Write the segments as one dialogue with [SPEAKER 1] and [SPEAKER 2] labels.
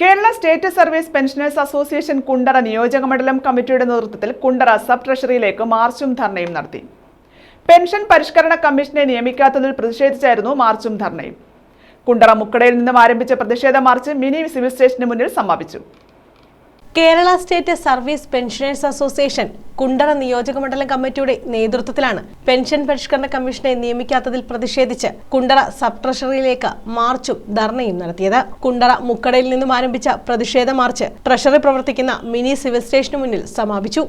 [SPEAKER 1] Kerala state service pensioners association Kundara നിയോജക മണ്ഡലം കമ്മിറ്റിയുടെ നേതൃത്വത്തിൽ കുണ്ടറ സബ് ട്രഷറിയിലേക്ക് മാർച്ചും ധർണയും നടത്തി. പെൻഷൻ പരിഷ്കരണ കമ്മീഷനെ നിയമിക്കാത്തതിൽ പ്രതിഷേധിച്ചായിരുന്നു മാർച്ചും ധർണയും. കുണ്ടറ മുക്കടയിൽ നിന്നും ആരംഭിച്ച പ്രതിഷേധ മാർച്ച് മിനി സിവിൽ സ്റ്റേഷന് മുന്നിൽ സമാപിച്ചു.
[SPEAKER 2] Kerala state service pensioners association Kundara നിയോജകമണ്ഡലം കമ്മിറ്റിയുടെ നേതൃത്വത്തിലാണ് പെൻഷൻ പരിഷ്കരണ കമ്മീഷനെ നിയമിക്കാത്തതിൽ പ്രതിഷേധിച്ച് കുണ്ടറ സബ് ട്രഷറിയിലേക്ക് മാർച്ചും ധർണയും നടത്തിയത്. കുണ്ടറ മുക്കടയിൽ നിന്നും ആരംഭിച്ച പ്രതിഷേധ മാർച്ച് ട്രഷറി പ്രവർത്തിക്കുന്ന മിനി സിവിൽ സ്റ്റേഷന് മുന്നിൽ സമാപിച്ചു.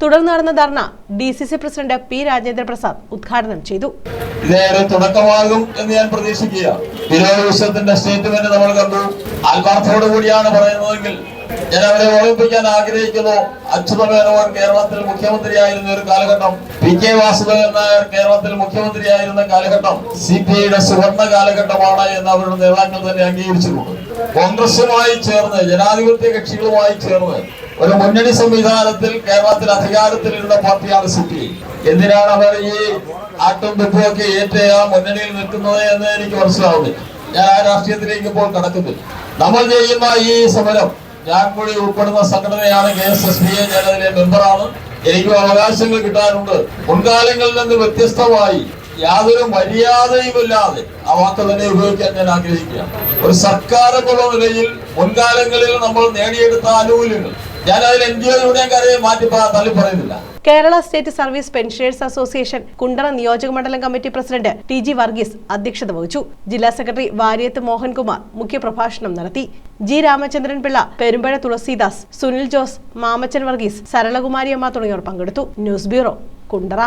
[SPEAKER 2] തുടർന്ന് നടന്ന dharna D C C president P Rajendra Prasad ഉദ്ഘാടനം ചെയ്തു.
[SPEAKER 3] ഇതേറെ തുടക്കമാകും എന്ന് ഞാൻ പ്രതീക്ഷിക്കുക തിരുവനന്തപുരത്തിന്റെ സ്റ്റേറ്റ്മെന്റ് നമ്മൾ കണ്ടു. ആത്മാർത്ഥത്തോടു കൂടിയാണ് പറയുന്നതെങ്കിൽ ഞാൻ അവരെ ഓർമ്മിപ്പിക്കാൻ ആഗ്രഹിക്കുന്നു. അച്യുതമേനോൻ കേരളത്തിൽ മുഖ്യമന്ത്രിയായിരുന്ന ഒരു കാലഘട്ടം. പി കെ വാസുദേവൻ നായർ കേരളത്തിൽ മുഖ്യമന്ത്രിയായിരുന്ന കാലഘട്ടം. സി പി ഐയുടെ സുവർണ കാലഘട്ടമാണ് എന്ന് അവരുടെ നേതാക്കൾ തന്നെ അംഗീകരിച്ചിട്ടുണ്ട്. കോൺഗ്രസുമായി ചേർന്ന് ജനാധിപത്യ കക്ഷികളുമായി ചേർന്ന് ഒരു മുന്നണി സംവിധാനത്തിൽ കേരളത്തിൽ അധികാരത്തിലിരുന്ന പാർട്ടിയാണ് സി പി ഐ. എന്തിനാണ് അവർ ഈ ആട്ടും തുപ്പുമൊക്കെ ഏറ്റ് ആ മുന്നണിയിൽ നിൽക്കുന്നത് എന്ന് എനിക്ക് മനസ്സിലാവുന്നില്ല. ഞാൻ ആ രാഷ്ട്രീയത്തിലേക്ക് ഇപ്പോൾ കടക്കുന്നില്ല. നമ്മൾ ചെയ്യുന്ന ഈ സമരം ഞാൻ കൂടി ഉൾപ്പെടുന്ന സംഘടനയാണ് K S S B A ഞാൻ അതിലെ മെമ്പറാണ്. എനിക്കും അവകാശങ്ങൾ കിട്ടാനുണ്ട്. മുൻകാലങ്ങളിൽ നിന്ന് വ്യത്യസ്തമായി യാതൊരു മര്യാദയുമില്ലാതെ ആ വാക്ക് തന്നെ ഉപയോഗിക്കാൻ ഞാൻ ആഗ്രഹിക്കുക ഒരു സർക്കാർ എന്നുള്ള നിലയിൽ മുൻകാലങ്ങളിൽ നമ്മൾ നേടിയെടുത്ത ആനുകൂല്യങ്ങൾ ഞാൻ മാറ്റി
[SPEAKER 2] Kerala state service pensioners association Kundara നിയോജക മണ്ഡലം committee president T G Varghese അധ്യക്ഷത വഹിച്ചു. ജില്ലാ സെക്രട്ടറി വാര്യത്ത് മോഹൻകുമാർ മുഖ്യപ്രഭാഷണം നടത്തി. ജി രാമചന്ദ്രൻ പിള്ള പെരുമ്പഴ തുളസീദാസ് സുനിൽ ജോസ് മാമച്ചൻ വർഗീസ് സരളകുമാരി അമ്മ തുടങ്ങിയവർ പങ്കെടുത്തു. News bureau Kundara.